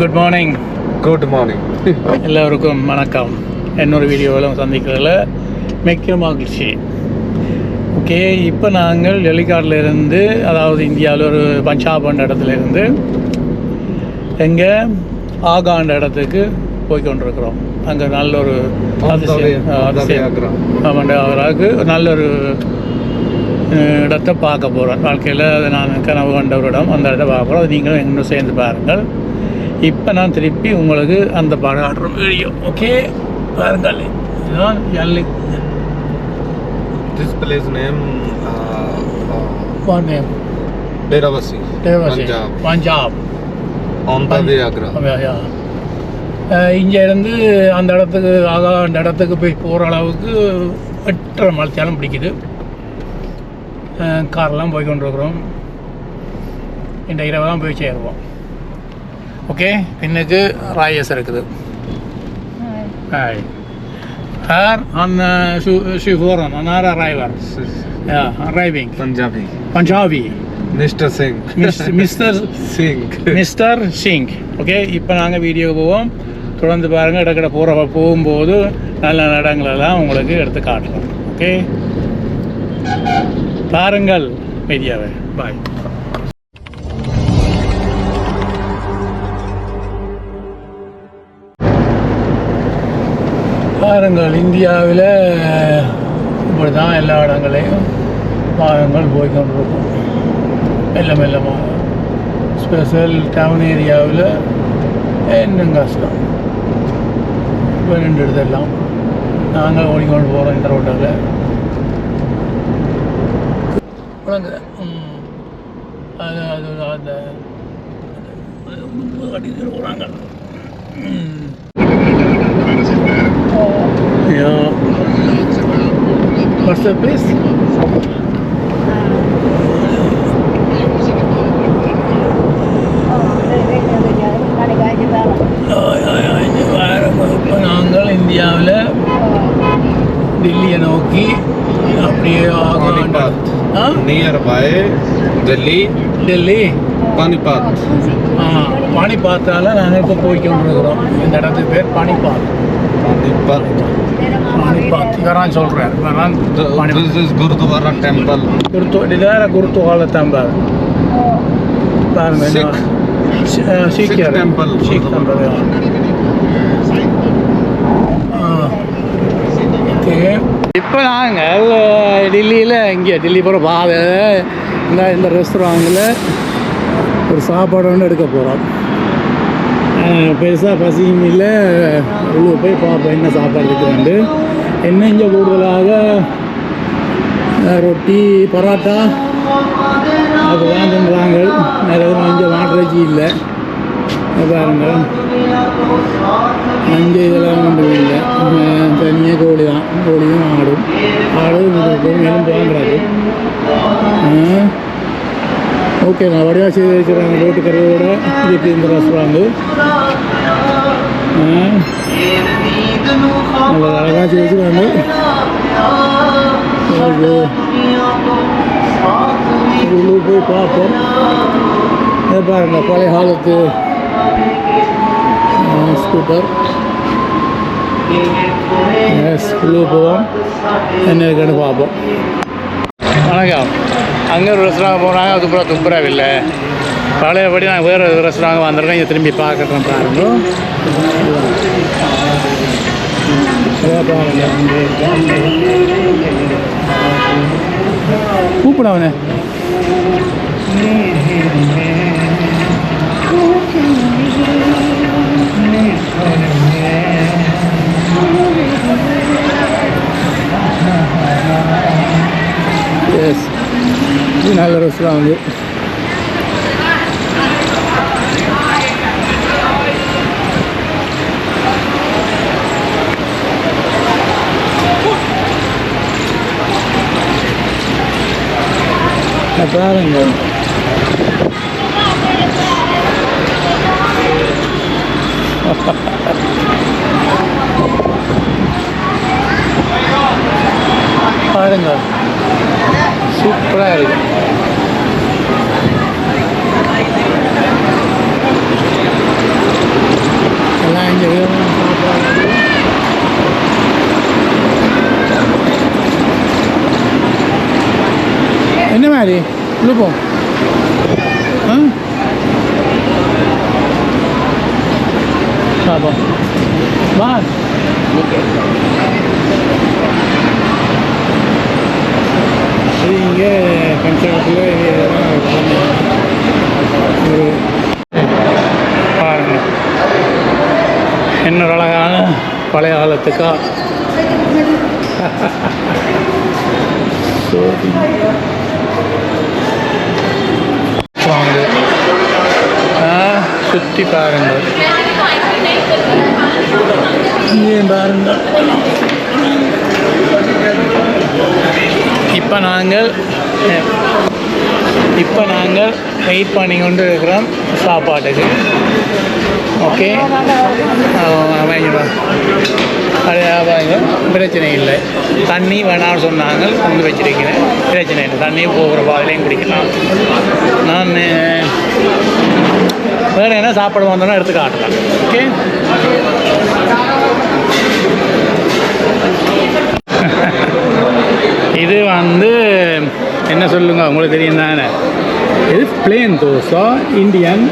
Good morning good morning எல்லோருக்கும் வணக்கம். இன்னொரு வீடியோவில் சந்திக்கிறதுல மிக்க மகிழ்ச்சி. ஓகே இப்போ நாங்கள் டெலிகாட்டில் இருந்து அதாவது இந்தியாவில் ஒரு பஞ்சாப்ன்ற இடத்துல இருந்து எங்கே? ஆகாண்ட இடத்துக்கு போய் கொண்டிருக்கிறோம் அங்கே நல்ல ஒரு அதிசயம் அதிசயம். ஆமாண்ட அவராக்கு நல்ல ஒரு இடத்தை பார்க்க போகிறோம் வாழ்க்கையில் அது நான் கனவு கண்ட ஒரு இடம் அந்த இடத்த பார்க்க போகிறோம் அது நீங்களும் எங்களும் சேர்ந்து பாருங்கள். இப்போ நான் திருப்பி உங்களுக்கு அந்த படம் ஆடுற வீடியோ ஓகே பாருங்கள். இதுதான் எல்லி this place name பாண்டேம் Derabassi Punjab Punjab on the way Agra அந்த இடத்துக்கு ஆகா அந்த இடத்துக்கு போய் போகிற அளவுக்கு எட்டரை மலைச்சாலும் பிடிக்குது. கார்லாம் போய் கொண்டிருக்கிறோம் இந்த இரவு தான் போய் சேருவோம். ஓகே பின்னுக்கு ராயஸ் இருக்குது. ஹாய் ஹார் ஆன் ஷிஃபோரன் on are அரைவர் arriving Punjabi Punjabi mister Singh mister Singh mister Singh okay இப்போ நாங்கள் வீடியோ போவோம். தொடர்ந்து பாருங்கள் இடக்கடை போகிற போகும்போது நல்ல நல்ல இடங்களெல்லாம் உங்களுக்கு எடுத்து காட்டுறோம். ஓகே பாருங்கள் மீடியாவை. பாய் பாருங்கள் இந்தியாவில் இப்படி தான் எல்லா இடங்களையும் வாகனங்கள் போய் கொண்டிருக்கும் மெல்ல மெல்லமாக ஸ்பெஷல் டவுன் ஏரியாவில் இன்னும் கஷ்டம் இப்போ ரெண்டு இடத்தெல்லாம் நாங்கள் ஓடிக்கொண்டு போகிறோம் இந்த ரோட்டில் அது அது அந்த அடிக்கிற போகிறாங்க What's the place? இப்போ நாங்கள் இந்தியாவில் டெல்லியை நோக்கி அப்படியே நியர் பை டெல்லி டெல்லி. பானிபாத் ஆ பாணிபாத்தால நாங்கள் இப்போ போய் கொண்டிருக்கிறோம் இந்த இடத்துக்கு பேர் பாணிபாத். பானிபாத் பாணிபாத் இவரான் சொல்கிறார் Gurudwara temple. குருத்து இதார குருத்து காலத்தம்பார் பாருங்க Sikh. சீக்கியர். Sikh temple okay. இப்போ நாங்கள் டெல்லியில் இங்கே டெல்லி போகிற பாதை இந்த இந்த ரெஸ்டாரண்ட்டில் ஒரு சாப்பாடு ஒன்று எடுக்க போகிறோம் பெருசாக பசியும் இல்லை. உள்ளே போய் பார்ப்போம் என்ன சாப்பாடு இருக்குதுண்டு என்ன இங்கே கூடுதலாக? ரொட்டி பரோட்டா. அது தின்றாங்க. வேறு எதுவும் இங்கே மாட்டுறச்சி இல்லை. இங்க பாருங்க. இதெல்லாம் ஒன்றும் இல்லை. தனியாக கோழி தான். கோழியும் ஆடும். ஆடு இருக்கும் எலும்பு வாங்குறாரு ஓகே நான் வடிவா செய்து வச்சுருக்காங்க ரோட்டு கரையோட இதுக்கு இந்த ரெஸ்டாரண்ட் நல்ல அழகாக செய்து வச்சுருக்காங்க ஓகே உள்ளே போய் பார்ப்போம் இதை பாருங்க பழைய காலத்து ஸ்கூட்டர் எஸ் உள்ளே போவோம் என்ன இருக்குன்னு பார்ப்போம் வணக்கம் அங்கே ஒரு ரெஸ்டாரண்ட் போனாங்க அது பூரா துப்புரவில்லை. பழையபடி நான் வேறு ரெஸ்டாரண்ட் வந்திருக்கேன் இங்கே திரும்பி பார்க்குறேன் பாருங்கள் இதை கூப்பிட அவனை எஸ் இது நல்ல ரெஸ்டாரண்ட் பாருங்க பாருங்க തയ്യാറായിരിക്കും എല്ലാം ചെറിയ എന്നെ മാരി ഉള്ളു പോ ആ പോ ബാ என்ன அழகான பழைய காலத்துக்கா? சுற்றி பாருங்கள் இங்கே இப்போ நாங்கள் இப்போ நாங்கள் வெயிட் பண்ணி கொண்டு இருக்கிறோம் சாப்பாட்டுக்கு. ஓகே? அமைஞ்சிடும் பிரச்சனை இல்லை. தண்ணி வேணாம்னு சொன்னாங்க. கொண்டு வச்சிருக்கிறேன். பிரச்சனை இல்லை. தண்ணியும் போகிற பாதையிலையும் குடிக்கலாம். நான் வேறு என்ன சாப்பாடு வந்தோன்னா எடுத்து காட்டலாம். ஓகே? இது வந்து என்ன சொல்லுங்க உங்களுக்கு தெரியும் தானே இது plain dosa Indian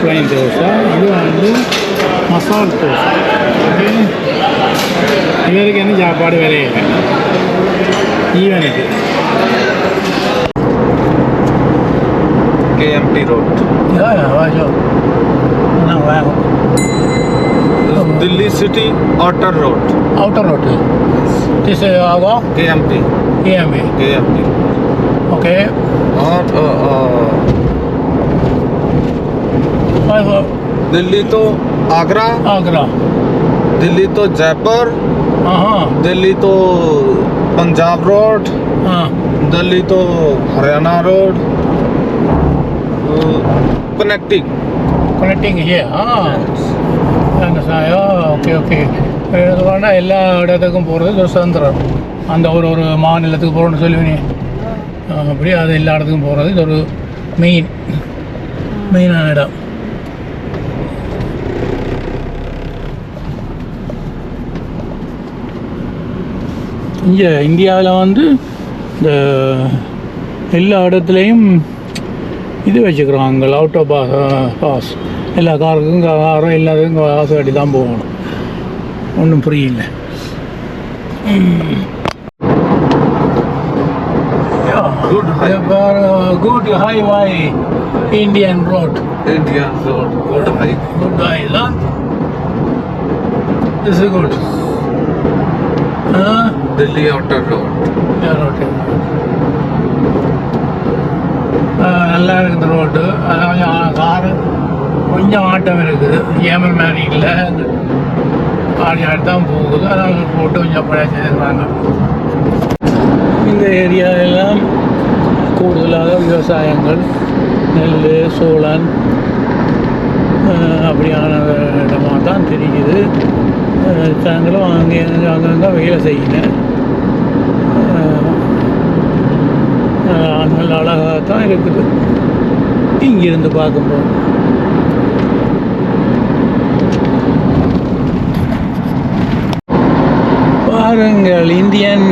plain dosa இது வந்து மசால் தோசை ஓகே இவருக்கு என்ன சாப்பாடு விலையில்லை ஈவனுக்கு KMT Road. வாஜோ நான் வேகம் Delhi City Outer Road. Outer road किस आगा KMT. A M A KMT. Okay और अ, अ, दिल्ली तो आगरा आगरा दिल्ली तो जयपुर हाँ हाँ दिल्ली तो पंजाब रोड हाँ दिल्ली तो हरियाणा रोड कनेक्टिंग கனெக்டிங் ஹியே ஆ சாயா ஓகே ஓகே இதுவானா எல்லா இடத்துக்கும் போகிறது ஒரு சுதந்திரம் அந்த ஒரு ஒரு மாநிலத்துக்கு போகிறோன்னு சொல்லுவீங்க அப்படி அது எல்லா இடத்துக்கும் போகிறது இது ஒரு மெயின் மெயினான இடம். இங்கே இந்தியாவில் வந்து இந்த எல்லா இடத்துலையும் இது வச்சுக்கிறாங்க ஆஃப் பாஸ் பாஸ் எல்லா காருக்கும் காரும் எல்லாத்துக்கும் காசு கட்டி தான் போகணும். ஒன்றும் புரியல. Good good highway Indian road Indian road. Good high. Good high this is good Delhi outer road. Road நல்லா இருக்குது ரோட்டு அதான் கொஞ்சம் காரு. கொஞ்சம் ஆட்டம் இருக்குது. ஏமல் மாதிரி இல்லை. ஆடி ஆடி தான் போகுது. அதான் போட்டு கொஞ்சம் பழைய செய்திருக்காங்க இந்த ஏரியாவெல்லாம் கூடுதலாக விவசாயங்கள் நெல் சோளம் அப்படியான இடமாக தான் தெரியுது தாங்களும் அங்கே அங்கங்கே வேலை செய்யணும் நல்ல அழகாக தான் இருக்குது. இங்கிருந்து பார்க்கும்போது. பாருங்கள் இந்தியன்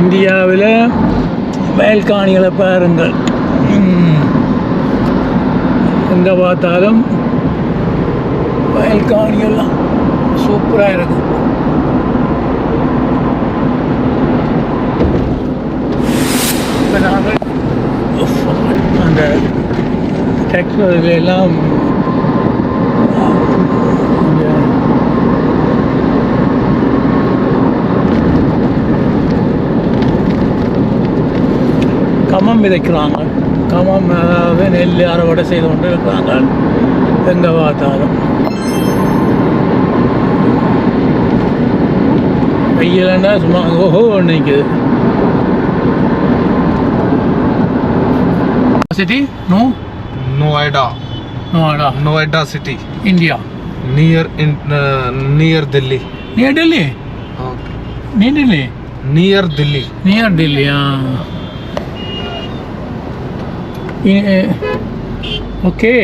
இந்தியாவில் வயல்காணிகளை பாருங்கள். எங்கே பார்த்தாலும் வயல்காணியெல்லாம் சூப்பராக இருக்கும் இப்போ நாங்கள் அந்த டெக்ஸ்டைல் எல்லாம் இந்த கமம் விதைக்கிறாங்க. கமம் அதாவது நெல் அறுவடை செய்து கொண்டு இருக்கிறாங்க எங்கே பார்த்தாலும். வெயிலன்னா சும்மா ஓஹோ நிற்குது city no Noida. Noida Noida city. India Near in uh, near Delhi. Near Delhi Okay. Near Delhi Near Delhi. Near டெல்லியா okay.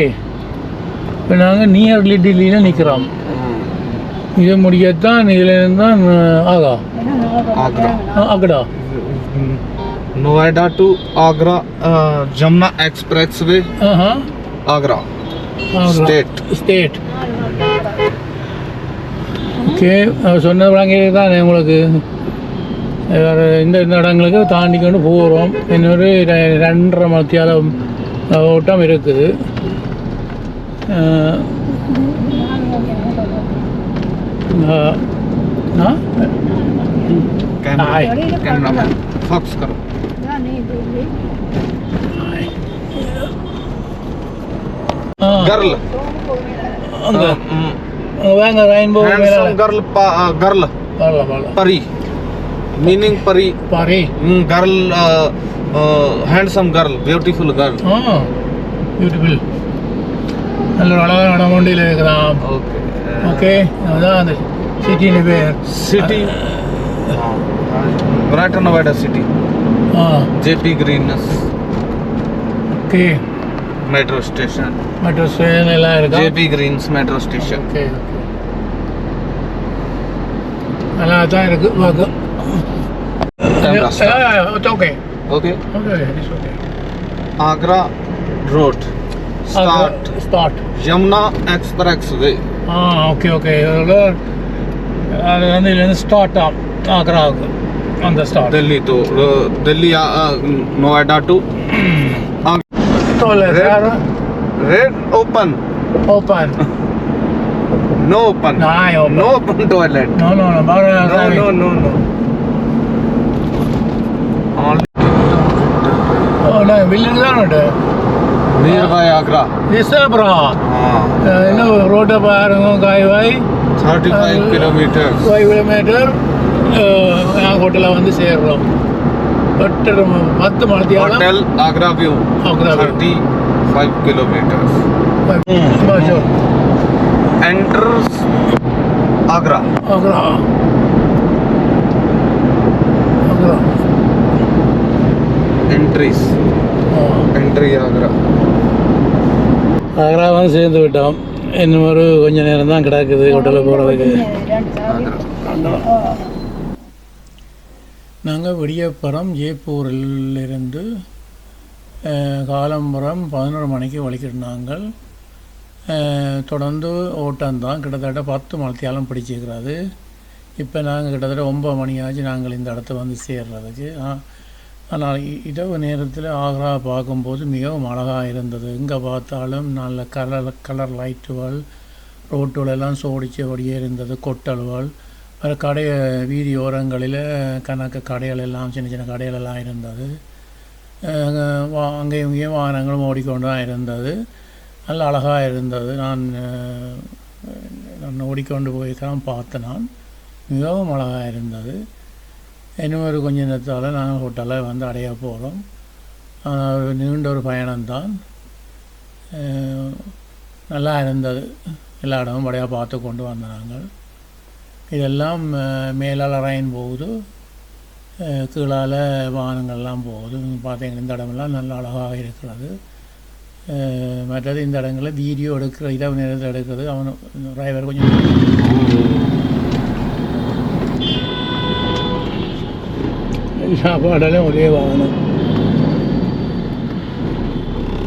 இப்போ நாங்கள் நியர் லிட்டிலியில் நிற்கிறோம் இதை முடியத்தான் இதில் தான் ஆகா. Agra. Noida to Agra Jamuna expressway Agra. State state okay. சொன்னவங்க தான் உங்களுக்கு? வேறு இந்த இந்த இடங்களுக்கு தாண்டி கொண்டு போகிறோம் இன்னொரு ரெண்டரை மத்தியால ஓட்டம் இருக்குது வாங்க rainbow girl girl Pari meaning pari pari mm, girl uh, uh, handsome girl beautiful girl ആ ബ്യൂട്ടിഫുൾ നല്ലൊരു അളവാണ് അടമോണ്ടിയിൽ നിൽക്കുന്നതാം okay ഓക്കെ അതാണ് സിറ്റിന്റെ പേര് city Greater Noida city ആ JP Greenness okay metro station metro station എല്ലാം എടുക്കാം JP Greens metro station okay okay நல்லா தான் இருக்குது பார்க்க Yeah, yeah, it's okay. Okay. Okay, it's okay. Agra Road. Start. Agra, start. Yamuna Expressway. Ah, okay, okay. Uh, and then start up Agra on the start. Delhi to uh, Delhi, uh, uh, Noida to. तो red, red open. open. No open. No, I open. No open toilet. No, no, no. Bara, No, no, no, no. వెళ్ళింది అన్నట్టు near by Agra yes bro இன்னும் ரோட்டை பாருங்க காய்வாய். Five kilometre five kilometre ஹோட்டலில் வந்து சேர்றோம். பத்து மணி hotel Agra view. Agra forty five kilometre enters Agra Agra. Agra. Entries entry ஆகிறா ஆக்ராவும் சேர்ந்து விட்டோம். இன்னும் ஒரு கொஞ்ச நேரம் தான் கிடக்குது ஹோட்டலில் போகிறதுக்கு நாங்கள் விடியப்புறம் ஜெய்ப்பூரிலிருந்து காலம்புறம் பதினோரு மணிக்கு வலிக்கிட்டு தொடர்ந்து ஓட்டம் தான் கிட்டத்தட்ட பத்து மணித்தியாலும் பிடிச்சிக்கிறது இப்போ நாங்கள் கிட்டத்தட்ட ஒம்பது மணி நாங்கள் இந்த இடத்த வந்து சேர்றதுக்கு. ஆனால் இரவு நேரத்தில் ஆக்ரா பார்க்கும்போது மிகவும் அழகாக இருந்தது. எங்கே பார்த்தாலும் நல்ல கலர் கலர் லைட்டுகள் ரோட்டுகள் எல்லாம் சோடிச்சபடியே இருந்தது. கொட்டல்கள் வேறு கடை வீதி ஓரங்களில் கணக்கு கடைகள் எல்லாம் சின்ன சின்ன கடைகள் எல்லாம் இருந்தது. வா அங்கேயும் இங்கேயும் வாகனங்களும் ஓடிக்கொண்டு தான் இருந்தது. நல்ல அழகாக இருந்தது. நான் நான் ஓடிக்கொண்டு போய் தான் பார்த்தேன். நான் மிகவும் அழகாக இருந்தது. இன்னும் ஒரு கொஞ்ச நேரத்தால் நாங்கள் ஹோட்டலில் வந்து அடைய போகிறோம் ஆனால் ஒரு நீண்ட ஒரு பயணம்தான். நல்லா இருந்தது. எல்லா இடமும் படையாக பார்த்து கொண்டு வந்த நாங்கள். இதெல்லாம் மேலால் ரெயின் போகுது. கீழால் வாகனங்கள்லாம் போகுது. பார்த்தீங்கன்னா இந்த இடமெல்லாம் நல்ல அழகாக இருக்கிறது. மற்றது இந்த இடங்களில் வீடியோ எடுக்கிற இரவு நேரத்தில் எடுக்கிறது அவன் டிரைவர் கொஞ்சம் சாப்பாடெல்லாம் ஒரே வாகனம்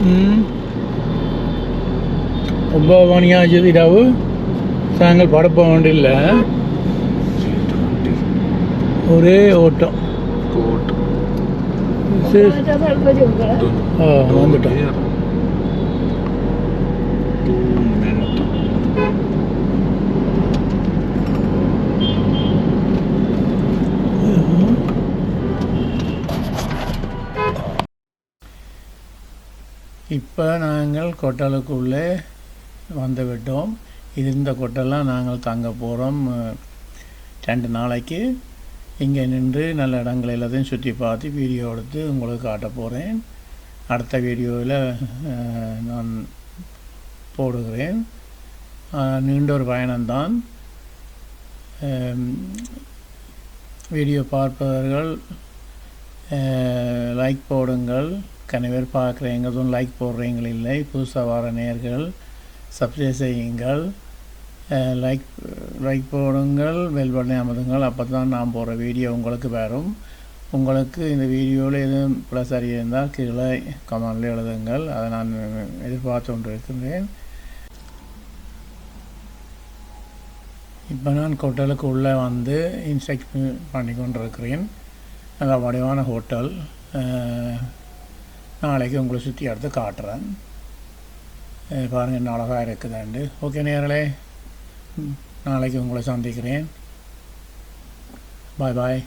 ம் ஒன்பது மணி ஆச்சு இரவு சாயங்காலம் படப்ப வேண்டியில்லை ஒரே ஓட்டம் வந்துட்டோம் இப்போ நாங்கள் கொட்டலுக்குள்ளே வந்துவிட்டோம். இருந்த கொட்டெல்லாம் நாங்கள் தங்க போகிறோம் ரெண்டு நாளைக்கு. இங்கே நின்று நல்ல இடங்கள் எல்லாத்தையும் சுற்றி பார்த்து வீடியோ எடுத்து உங்களுக்கு காட்ட போகிறேன் அடுத்த வீடியோவில் நான் போடுகிறேன். நீண்ட ஒரு பயணம்தான். வீடியோ பார்ப்பவர்கள் லைக் போடுங்கள். கன பேர் பார்க்குறீங்க எதுவும் லைக் போடுறீங்கள் இல்லை. புதுசாக வர நேர்கள் சப்ஸ்கிரைப் செய்யுங்கள். லைக் லைக் போடுங்கள் பெல் பட்டனை அமதுங்கள் அப்போ தான் நான் போகிற வீடியோ உங்களுக்கு வரும். உங்களுக்கு இந்த வீடியோவில் எதுவும் ப்ளஸ் அறிய இருந்தால் கீழே கமெண்டில் எழுதுங்கள். அதை நான் எதிர்பார்த்து கொண்டு இருக்கின்றேன் இப்போ நான் ஹோட்டலுக்கு உள்ளே வந்து இன்ஸ்ட்ரக்ஷன் பண்ணி கொண்டிருக்கிறேன். நல்ல வடிவான ஹோட்டல் நாளைக்கு உங்களை சுற்றி எடுத்து காட்டுறேன். பாருங்கள் என்ன அழகாக இருக்குதாண்டு ஓகே நேரலே. நாளைக்கு உங்களை சந்திக்கிறேன். பாய் பாய்